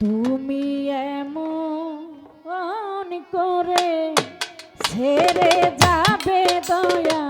তুমি এমন করে ছেড়ে যাবে দয়া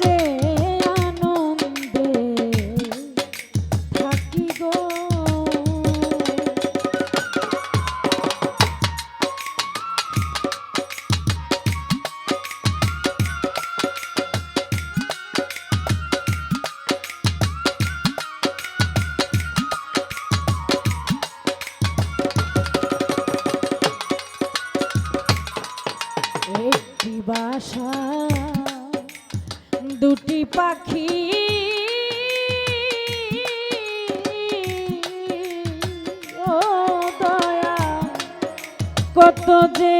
যে আনন্দে থাকি গো। একটি বাসা পাখি। ও দয়া কত যে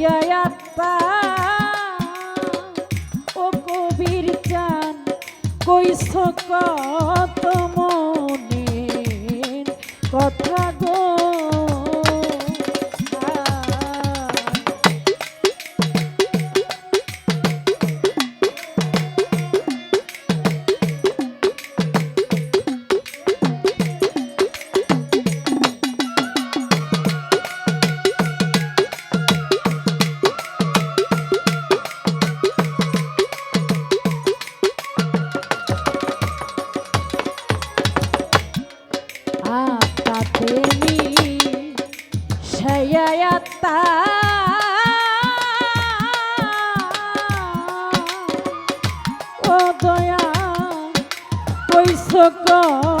হইয়া আত্মা ও কবির চান কইস সকল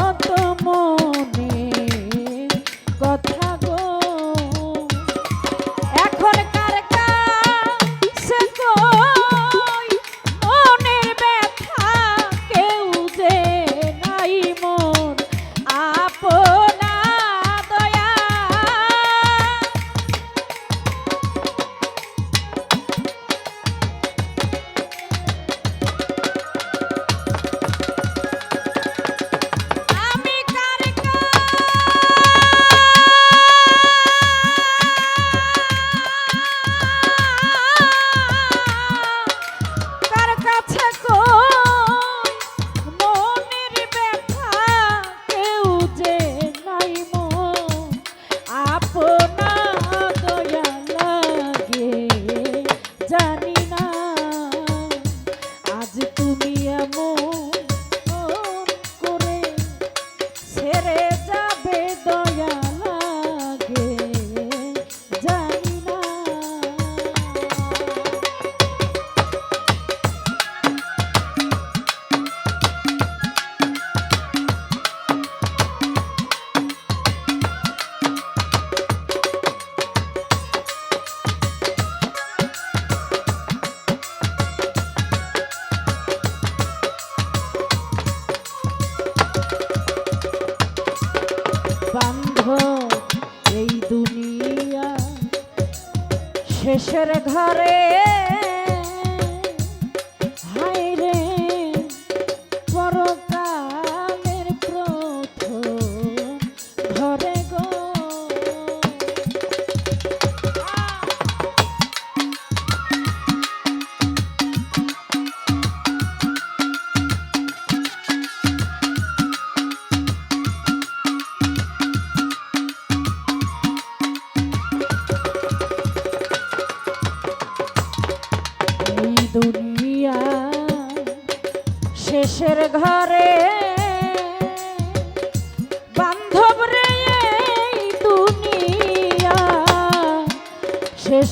মানুষের ঘরে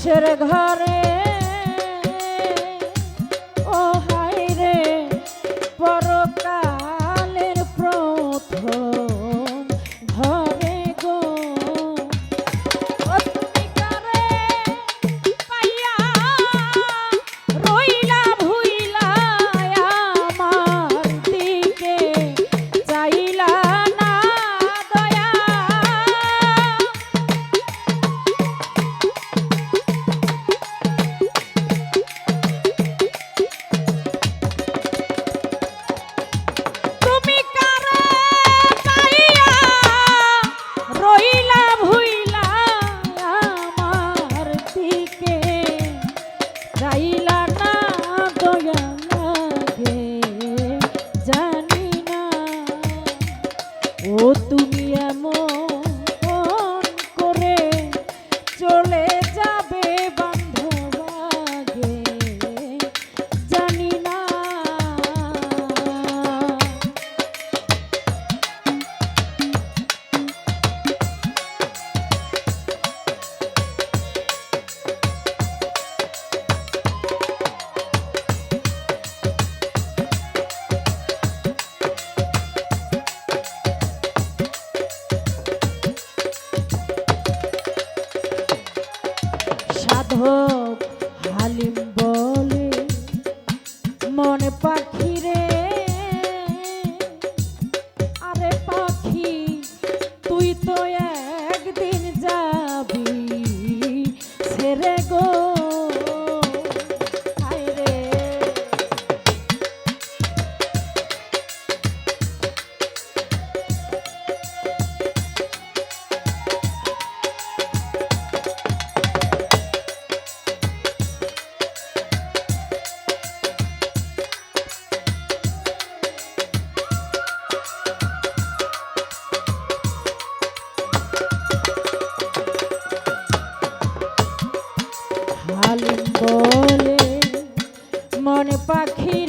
মানুষের ঘরে On your back, Paquin.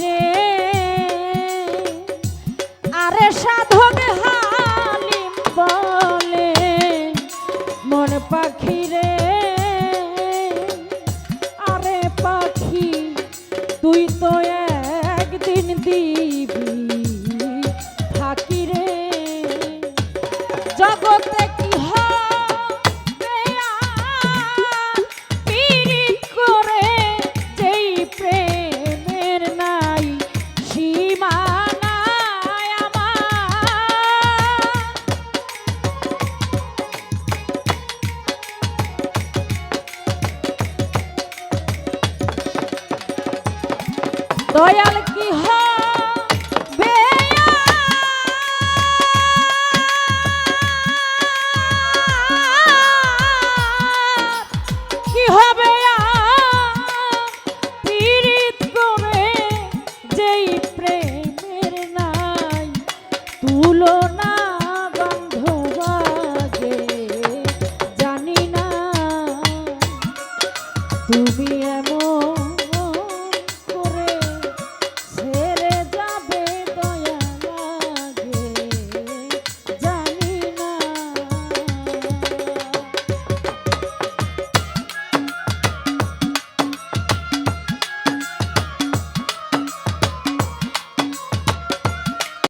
তুমি এমন